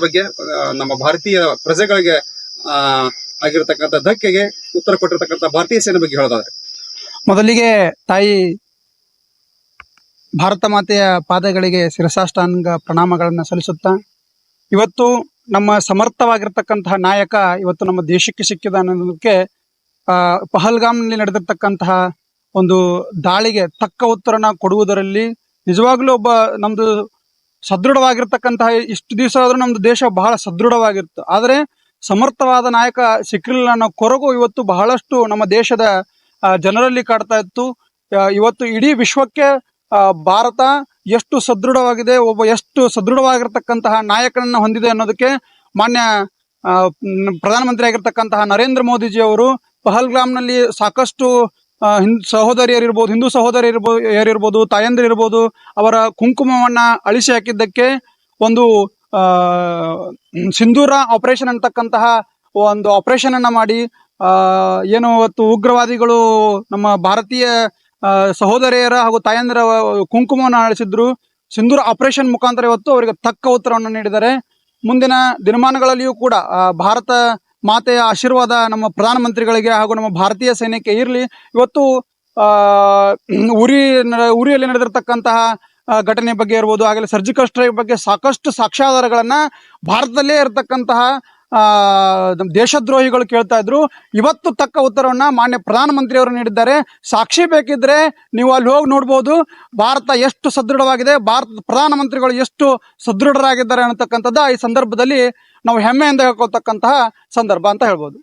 ಬಗ್ಗೆ ನಮ್ಮ ಭಾರತೀಯ ಪ್ರಜೆಗಳಿಗೆ, ಆ, ಆಗಿರತಕ್ಕಂಥ ಧಕ್ಕೆಗೆ ಉತ್ತರ ಕೊಟ್ಟಿರತಕ್ಕಂಥ ಭಾರತೀಯ ಸೇನೆ ಬಗ್ಗೆ ಹೇಳೋದಾದ್ರೆ. ಮೊದಲಿಗೆ ತಾಯಿ ಭಾರತ ಮಾತೆಯ ಪಾದಗಳಿಗೆ ಶಿರಸಾಷ್ಟಾಂಗ ಪ್ರಣಾಮಗಳನ್ನು ಸಲ್ಲಿಸುತ್ತಾ, ಇವತ್ತು ನಮ್ಮ ಸಮರ್ಥವಾಗಿರ್ತಕ್ಕಂತಹ ನಾಯಕ, ಇವತ್ತು ನಮ್ಮ ದೇಶಕ್ಕೆ ಸಿಕ್ಕಿದ ಅನ್ನೋದಕ್ಕೆ ಪಹಲ್ಗಾಮ್ನಲ್ಲಿ ನಡೆದಿರ್ತಕ್ಕಂತಹ ಒಂದು ದಾಳಿಗೆ ತಕ್ಕ ಉತ್ತರನ ಕೊಡುವುದರಲ್ಲಿ ನಿಜವಾಗ್ಲೂ ಒಬ್ಬ ನಮ್ದು ಸದೃಢವಾಗಿರ್ತಕ್ಕಂತಹ ಇಷ್ಟು ದಿವಸ ಆದ್ರೂ ನಮ್ದು ದೇಶ ಬಹಳ ಸದೃಢವಾಗಿತ್ತು ಆದರೆ ಸಮರ್ಥವಾದ ನಾಯಕ ಸಿಕ್ಕಿಲ್ಲ ಅನ್ನೋ ಕೊರಗು ಇವತ್ತು ಬಹಳಷ್ಟು ನಮ್ಮ ದೇಶದ ಜನರಲ್ಲಿ ಕಾಡ್ತಾ ಇತ್ತು. ಇವತ್ತು ಇಡೀ ವಿಶ್ವಕ್ಕೆ ಭಾರತ ಎಷ್ಟು ಸದೃಢವಾಗಿದೆ, ಒಬ್ಬ ಎಷ್ಟು ಸದೃಢವಾಗಿರ್ತಕ್ಕಂತಹ ನಾಯಕನನ್ನ ಹೊಂದಿದೆ ಅನ್ನೋದಕ್ಕೆ ಮಾನ್ಯ ಪ್ರಧಾನಮಂತ್ರಿ ಆಗಿರ್ತಕ್ಕಂತಹ ನರೇಂದ್ರ ಮೋದಿಜಿ ಅವರು ಪಹಲ್ಗಾಮ್ನಲ್ಲಿ ಸಾಕಷ್ಟು ಹಿಂದ್ ಸಹೋದರಿಯರಿರ್ಬೋದು ಹಿಂದೂ ಸಹೋದರಿಯರಿರ್ಬೋದು ಯಾರಿರ್ಬೋದು ತಾಯಂದಿರಿರ್ಬೋದು ಅವರ ಕುಂಕುಮವನ್ನು ಅಳಿಸಿ ಹಾಕಿದ್ದಕ್ಕೆ ಒಂದು ಸಿಂಧೂರ ಆಪರೇಷನ್ ಅಂತಕ್ಕಂತಹ ಒಂದು ಆಪರೇಷನ್ ಅನ್ನ ಮಾಡಿ ಏನು ಇವತ್ತು ಉಗ್ರವಾದಿಗಳು ನಮ್ಮ ಭಾರತೀಯ ಸಹೋದರಿಯರ ಹಾಗೂ ತಾಯಂದಿರ ಕುಂಕುಮವನ್ನು ಅಳಿಸಿದ್ರು ಸಿಂಧೂರ ಆಪರೇಷನ್ ಮುಖಾಂತರ ಇವತ್ತು ಅವರಿಗೆ ತಕ್ಕ ಉತ್ತರವನ್ನು ನೀಡಿದ್ದಾರೆ. ಮುಂದಿನ ದಿನಮಾನಗಳಲ್ಲಿಯೂ ಕೂಡ ಭಾರತ ಮಾತೆಯ ಆಶೀರ್ವಾದ ನಮ್ಮ ಪ್ರಧಾನಮಂತ್ರಿಗಳಿಗೆ ಹಾಗೂ ನಮ್ಮ ಭಾರತೀಯ ಸೈನ್ಯಕ್ಕೆ ಇರಲಿ. ಇವತ್ತು ಉರಿ ಉರಿಯಲ್ಲಿ ನಡೆದಿರತಕ್ಕಂತಹ ಘಟನೆ ಬಗ್ಗೆ ಇರ್ಬೋದು ಆಗಲೇ ಸರ್ಜಿಕಲ್ ಸ್ಟ್ರೈಕ್ ಬಗ್ಗೆ ಸಾಕಷ್ಟು ಸಾಕ್ಷ್ಯಾಧಾರಗಳನ್ನು ಭಾರತದಲ್ಲೇ ಇರತಕ್ಕಂತಹ ನಮ್ಮ ದೇಶದ್ರೋಹಿಗಳು ಕೇಳ್ತಾ ಇದ್ರು. ಇವತ್ತು ತಕ್ಕ ಉತ್ತರವನ್ನ ಮಾನ್ಯ ಪ್ರಧಾನಮಂತ್ರಿ ಅವರು ನೀಡಿದ್ದಾರೆ. ಸಾಕ್ಷಿ ಬೇಕಿದ್ರೆ ನೀವು ಅಲ್ಲಿ ಹೋಗಿ ನೋಡ್ಬೋದು. ಭಾರತ ಎಷ್ಟು ಸದೃಢವಾಗಿದೆ, ಭಾರತದ ಪ್ರಧಾನಮಂತ್ರಿಗಳು ಎಷ್ಟು ಸದೃಢರಾಗಿದ್ದಾರೆ ಅನ್ನತಕ್ಕಂಥದ್ದು ಈ ಸಂದರ್ಭದಲ್ಲಿ ನಾವು ಹೆಮ್ಮೆಯಿಂದ ಹೇಳ್ಕೊಳ್ತಕ್ಕಂತಹ ಸಂದರ್ಭ ಅಂತ ಹೇಳ್ಬೋದು.